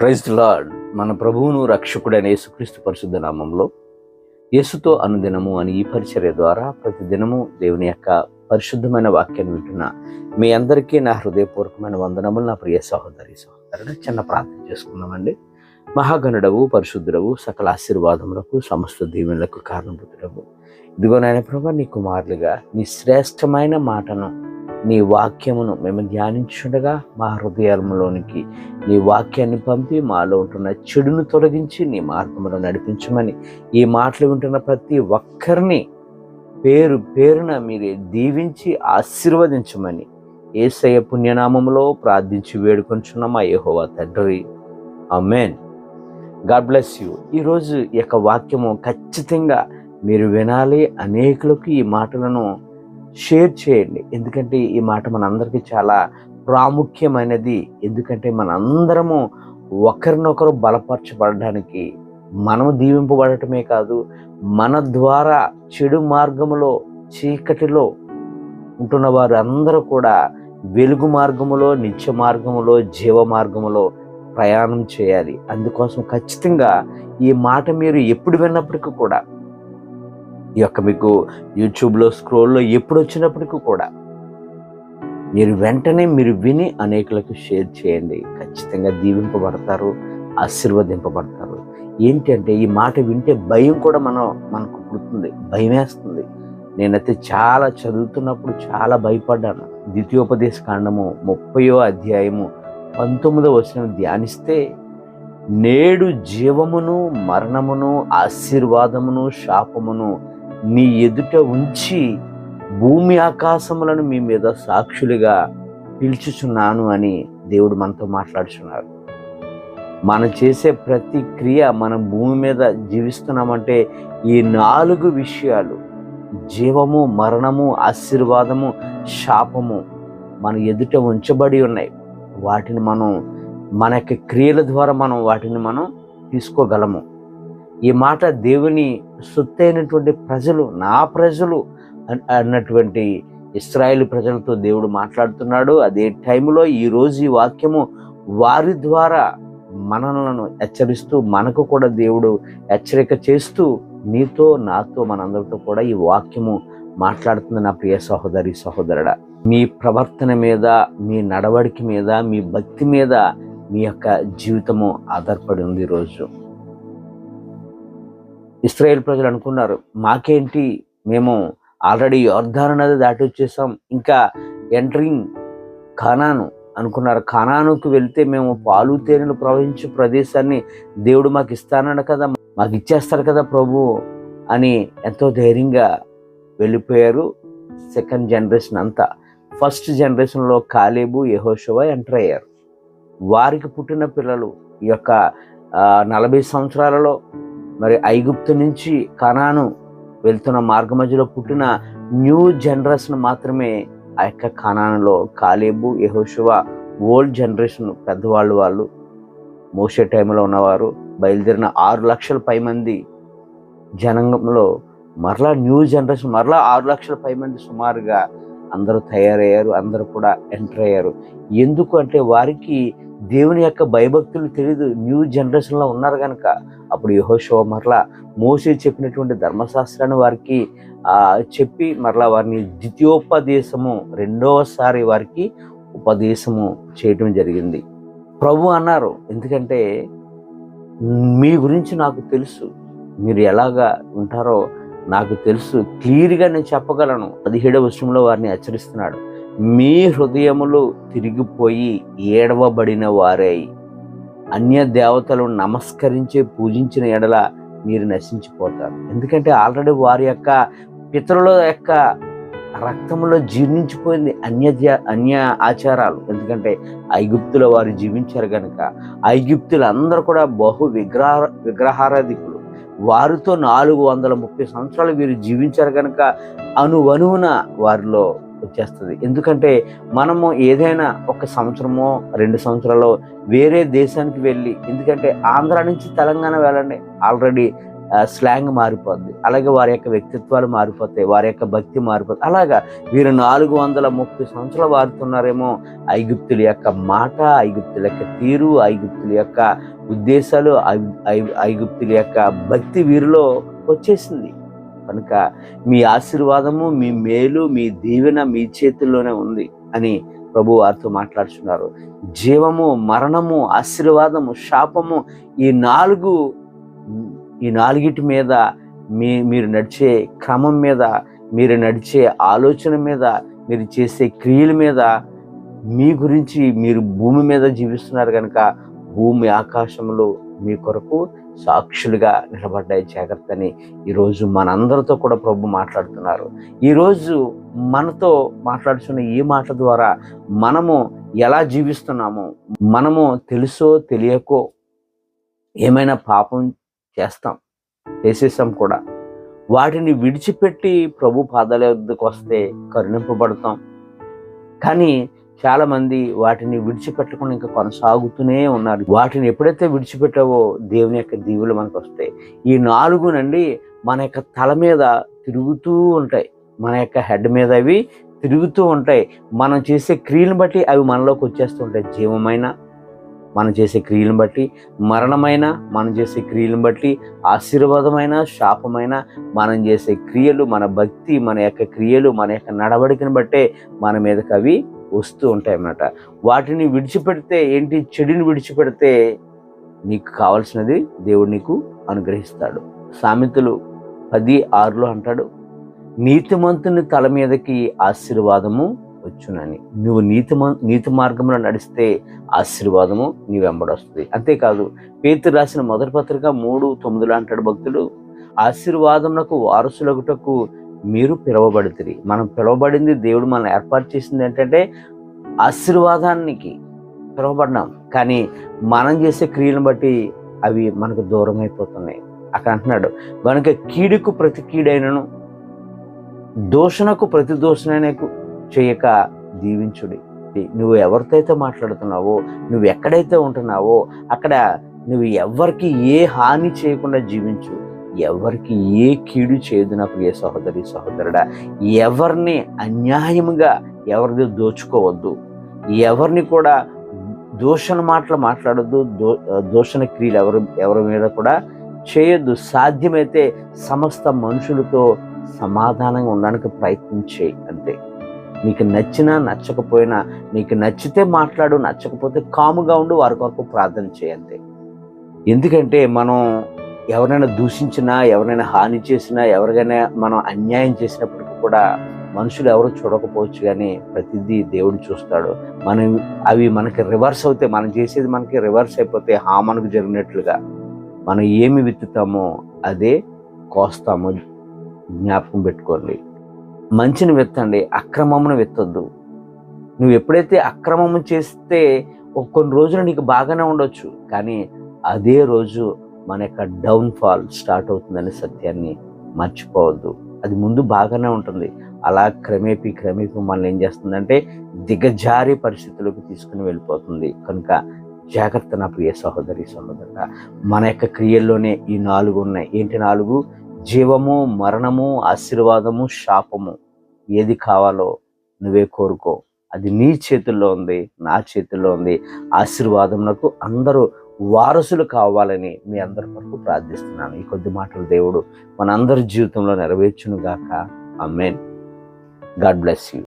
Praise lord. మన ప్రభువును రక్షకుడైన యేసుక్రీస్తు పరిశుద్ధ నామంలో యేసుతో అనుదినము అని ఈ పరిచర్య ద్వారా ప్రతిదినము దేవుని యొక్క పరిశుద్ధమైన వాక్యాన్ని వింటున్న మీ అందరికీ నా హృదయపూర్వకమైన వందనములు నా ప్రియ సహోదరి సహోదరుడు చిన్న ప్రార్థన చేసుకున్నామండి మహాగణుడవు పరిశుద్ధుడవు సకల ఆశీర్వాదములకు సమస్త దీవెనలకు కారణభూతుడవు. ఇదిగో నాయన ప్రభా నీ కుమారులుగా నీ శ్రేష్టమైన మాటను నీ వాక్యమును మేము ధ్యానించుండగా మా హృదయంలోనికి నీ వాక్యాన్ని పంపి మాలో ఉంటున్న చెడును తొలగించి నీ మార్గంలో నడిపించమని ఈ మాటలు వింటున్న ప్రతి ఒక్కరిని పేరు పేరున మీరే దీవించి ఆశీర్వదించమని ఏసయ్య పుణ్యనామంలో ప్రార్థించి వేడుకొంచున్న. మా యహోవా తండ్రి. Amen God bless you. ఈరోజు ఈ యొక్క వాక్యము ఖచ్చితంగా మీరు వినాలి. అనేకులకు ఈ మాటలను షేర్ చేయండి. ఎందుకంటే ఈ మాట మనందరికీ చాలా ప్రాముఖ్యమైనది. ఎందుకంటే మనందరము ఒకరినొకరు బలపరచబడడానికి మనము దీవింపబడటమే కాదు మన ద్వారా చెడు మార్గములో చీకటిలో ఉంటున్న వారు అందరూ కూడా వెలుగు మార్గములో నిత్య మార్గములో జీవ మార్గములో ప్రయాణం చేయాలి. అందుకోసం ఖచ్చితంగా ఈ మాట మీరు ఎప్పుడు విన్నప్పటికీ కూడా ఈ యొక్క మీకు యూట్యూబ్లో స్క్రోల్లో ఎప్పుడు వచ్చినప్పటికీ కూడా మీరు వెంటనే మీరు విని అనేకులకు షేర్ చేయండి. ఖచ్చితంగా దీవింపబడతారు ఆశీర్వదింపబడతారు. ఏంటంటే ఈ మాట వింటే భయం కూడా మనం మనకు పుడుతుంది భయం వేస్తుంది నేనైతే చాలా చదువుతున్నప్పుడు చాలా భయపడ్డాను. ద్వితీయోపదేశ కాండము ముప్పయో అధ్యాయము పంతొమ్మిదో వచ్చిన ధ్యానిస్తే నేడు జీవమును మరణమును ఆశీర్వాదమును శాపమును నీ ఎదుట ఉంచి భూమి ఆకాశములను మీ మీద సాక్షులుగా పిలుచుచున్నాను అని దేవుడు మనతో మాట్లాడుచున్నారు. మనం చేసే ప్రతి క్రియ మనం భూమి మీద జీవిస్తున్నామంటే ఈ నాలుగు విషయాలు జీవము మరణము ఆశీర్వాదము శాపము మన ఎదుట ఉంచబడి ఉన్నాయి. వాటిని మనం మన యొక్క క్రియల ద్వారా మనం వాటిని మనం తీసుకోగలము. ఈ మాట దేవుని సొత్తైనటువంటి ప్రజలు నా ప్రజలు అన్- అన్నటువంటి ఇస్రాయేల్ ప్రజలతో దేవుడు మాట్లాడుతున్నాడు. అదే టైంలో ఈరోజు ఈ వాక్యము వారి ద్వారా మనలను హెచ్చరిస్తూ మనకు కూడా దేవుడు హెచ్చరిక చేస్తూ నీతో నాతో మనందరితో కూడా ఈ వాక్యము మాట్లాడుతుంది నా ప్రియ సహోదరి సహోదరుడా. మీ ప్రవర్తన మీద మీ నడవడిక మీద మీ భక్తి మీద మీ యొక్క జీవితము ఆధారపడి ఉంది ఈరోజు ఇస్రాయేల్ ప్రజలు అనుకున్నారు మాకేంటి? మేము ఆల్రెడీ యోర్ధాన్ నది దాటి వచ్చేసాం ఇంకా ఎంటరింగ్ ఖానాను అనుకున్నారు. ఖానానుకు వెళ్తే మేము పాలు తేనెలు ప్రవహించే ప్రదేశాన్ని దేవుడు మాకు ఇస్తానన్న కదా మాకు ఇచ్చేస్తారు కదా ప్రభు అని ఎంతో ధైర్యంగా వెళ్ళిపోయారు సెకండ్ జనరేషన్ అంతా. ఫస్ట్ జనరేషన్లో కాలేబు యహోషవ ఎంటర్ అయ్యారు. వారికి పుట్టిన పిల్లలు ఈ యొక్క నలభై సంవత్సరాలలో మరి ఐగుప్తు నుంచి కనాను వెళ్తున్న మార్గ మధ్యలో పుట్టిన న్యూ జనరేషన్ మాత్రమే ఆ యొక్క కనానులో కాలేబు యహోశివ ఓల్డ్ జనరేషన్ పెద్దవాళ్ళు వాళ్ళు. మోసే టైంలో ఉన్నవారు బయలుదేరిన ఆరు లక్షల పై మంది జనాంగంలో మరలా న్యూ జనరేషన్ మరలా ఆరు లక్షల పై మంది సుమారుగా అందరూ తయారయ్యారు అందరూ కూడా ఎంటర్ అయ్యారు. ఎందుకు అంటే వారికి దేవుని యొక్క భయభక్తులు తెలియదు న్యూ జనరేషన్లో ఉన్నారు కనుక అప్పుడు యహోషో మరలా మోసే చెప్పినటువంటి ధర్మశాస్త్రాన్ని వారికి చెప్పి మరలా వారిని ద్వితీయోపదేశము రెండవసారి వారికి ఉపదేశము చేయటం జరిగింది. ప్రభు అన్నారు ఎందుకంటే మీ గురించి నాకు తెలుసు. మీరు ఎలాగా ఉంటారో నాకు తెలుసు. క్లియర్గా నేను చెప్పగలను. పదిహేడవ విషయంలో వారిని హెచ్చరిస్తున్నాడు. మీ హృదయములు తిరిగిపోయి ఏడవబడిన వారై. అన్య దేవతలు నమస్కరించే పూజించిన ఎడల మీరు నశించిపోతారు. ఎందుకంటే ఆల్రెడీ వారి యొక్క పితరుల యొక్క రక్తంలో జీర్ణించిపోయింది అన్య అన్య ఆచారాలు. ఎందుకంటే ఐగుప్తుల వారు జీవించారు కనుక ఐగుప్తులందరూ కూడా బహు విగ్రహ విగ్రహారాధికులు. వారితో నాలుగు వందల ముప్పై సంవత్సరాలు వీరు జీవించారు కనుక అనువనువున వారిలో వచ్చేస్తుంది. ఎందుకంటే మనము ఏదైనా ఒక సంవత్సరమో రెండు సంవత్సరాలు వేరే దేశానికి వెళ్ళి ఎందుకంటే ఆంధ్ర నుంచి తెలంగాణ వెళ్ళండి ఆల్రెడీ స్లాంగ్ మారిపోద్ది. అలాగే వారి యొక్క వ్యక్తిత్వాలు మారిపోతాయి వారి యొక్క భక్తి మారిపోతుంది అలాగా వీరు నాలుగు వందల ముప్పై సంవత్సరాలు వారుతున్నారేమో ఐగుప్తుల యొక్క మాట ఐగుప్తుల యొక్క తీరు ఐగుప్తుల యొక్క ఉద్దేశాలు ఐ- ఐగుప్తుల యొక్క భక్తి వీరిలో వచ్చేసింది. కనుక మీ ఆశీర్వాదము మీ మేలు మీ దీవెన మీ చేతుల్లోనే ఉంది అని ప్రభు వారితో మాట్లాడుతున్నారు జీవము మరణము ఆశీర్వాదము శాపము ఈ నాలుగు ఈ నాలుగిటి మీద మీ మీరు నడిచే క్రమం మీద మీరు నడిచే ఆలోచన మీద మీరు చేసే క్రియల మీద మీ గురించి మీరు భూమి మీద జీవిస్తున్నారు కనుక భూమి ఆకాశంలో మీ కొరకు సాక్షులుగా నిలబడ్డాయి జాగ్రత్త అని ఈరోజు మనందరితో కూడా ప్రభు మాట్లాడుతున్నారు. ఈరోజు మనతో మాట్లాడుతున్న ఈ మాట ద్వారా మనము ఎలా జీవిస్తున్నామో? మనము తెలుసో తెలియకో ఏమైనా పాపం చేస్తాం? చేసేసాం కూడా. వాటిని విడిచిపెట్టి ప్రభు పాదాల వద్దకు వస్తే కరుణింపబడతాం. కానీ చాలా మంది వాటిని విడిచిపెట్టకుండా ఇంకా కొనసాగుతూనే ఉన్నారు. వాటిని ఎప్పుడైతే విడిచిపెట్టావో దేవుని యొక్క దీవులు మనకు వస్తాయి ఈ నాలుగునండి మన యొక్క తల మీద తిరుగుతూ ఉంటాయి. మన యొక్క హెడ్ మీద అవి తిరుగుతూ ఉంటాయి. మనం చేసే క్రియలను బట్టి అవి మనలోకి వచ్చేస్తూ ఉంటాయి. జీవమైన మనం చేసే క్రియలను బట్టి మరణమైన మనం చేసే క్రియలను బట్టి ఆశీర్వాదమైన శాపమైన మనం చేసే క్రియలు మన భక్తి మన యొక్క క్రియలు మన యొక్క నడవడికను బట్టే మన మీదకి అవి వస్తూ ఉంటాయి అన్నమాట వాటిని విడిచిపెడితే ఏంటి? చెడుని విడిచిపెడితే నీకు కావాల్సినది దేవుడు నీకు అనుగ్రహిస్తాడు. సామెతలు పది ఆరులో అంటాడు నీతిమంతుని తల మీదకి ఆశీర్వాదము వచ్చునని. నువ్వు నీతి నీతి మార్గంలో నడిస్తే ఆశీర్వాదము నీ వెంబడొస్తుంది అంతేకాదు పేతురు రాసిన మొదటి పత్రిక మూడు తొమ్మిదిలో అంటాడు భక్తుడు ఆశీర్వాదమునకు వారసులగుటకు మీరు పిలువబడుతుంది మనం పిలువబడింది దేవుడు మనం ఏర్పాటు చేసింది ఏంటంటే ఆశీర్వాదానికి పిలువబడినాం కానీ మనం చేసే క్రియలను బట్టి అవి మనకు దూరం అయిపోతున్నాయి అక్కడ అంటున్నాడు కనుక కీడుకు ప్రతి కీడైనను దోషణకు ప్రతి దోషణకు చేయక దీవించుడి. నువ్వు ఎవరితో అయితే మాట్లాడుతున్నావో నువ్వు ఎక్కడైతే ఉంటున్నావో అక్కడ నువ్వు ఎవరికి ఏ హాని చేయకుండా జీవించు. ఎవరికి ఏ కీడు చేయదు నా ప్రియ సహోదరి సహోదరుడా? ఎవరిని అన్యాయముగా ఎవరిది దోచుకోవద్దు. ఎవరిని కూడా దూషణ మాటలు మాట్లాడద్దు. దో దూషణ క్రియలు ఎవరు ఎవరి మీద కూడా చేయొద్దు. సాధ్యమైతే సమస్త మనుషులతో సమాధానంగా ఉండడానికి ప్రయత్నం చేయి అంతే. నీకు నచ్చినా నచ్చకపోయినా నీకు నచ్చితే మాట్లాడు నచ్చకపోతే కాముగా ఉండు వారి కొరకు ప్రార్థన చేయంతే ఎందుకంటే మనం ఎవరైనా దూషించినా ఎవరైనా హాని చేసినా ఎవరికైనా మనం అన్యాయం చేసినప్పటికీ కూడా మనుషులు ఎవరు చూడకపోవచ్చు కానీ ప్రతిదీ దేవుడు చూస్తాడు. మనం అవి మనకి రివర్స్ అవుతాయి మనం చేసేది మనకి రివర్స్ అయిపోతే హా మనకు జరిగినట్లుగా మనం ఏమి విత్తుతామో అదే కోస్తాము. జ్ఞాపకం పెట్టుకోండి. మంచిని విత్తండి అక్రమమును విత్తొద్దు. నువ్వు ఎప్పుడైతే అక్రమము చేస్తే ఒక కొన్ని రోజులు నీకు బాగానే ఉండొచ్చు కానీ అదే రోజు మన యొక్క డౌన్ఫాల్ స్టార్ట్ అవుతుందనే సత్యాన్ని మర్చిపోవద్దు. అది ముందు బాగానే ఉంటుంది. అలా క్రమేపీ క్రమేపీ మనల్ని ఏం చేస్తుందంటే దిగజారి పరిస్థితులకు తీసుకుని వెళ్ళిపోతుంది. కనుక జాగ్రత్త నా ప్రియ సహోదరి సహోదరుడ మన యొక్క క్రియల్లోనే ఈ నాలుగు ఉన్నాయి. ఏంటి నాలుగు? జీవము మరణము ఆశీర్వాదము శాపము. ఏది కావాలో నువ్వే కోరుకో. అది నీ చేతుల్లో ఉంది నా చేతుల్లో ఉంది. ఆశీర్వాదమునకు అందరూ వారసులు కావాలని మీ అందరి కొరకు ప్రార్థిస్తున్నాను. ఈ కొద్ది మాటలు దేవుడు మనందరి జీవితంలో నెరవేర్చును గాక అమ్మేన్ గాడ్ బ్లెస్ యూ.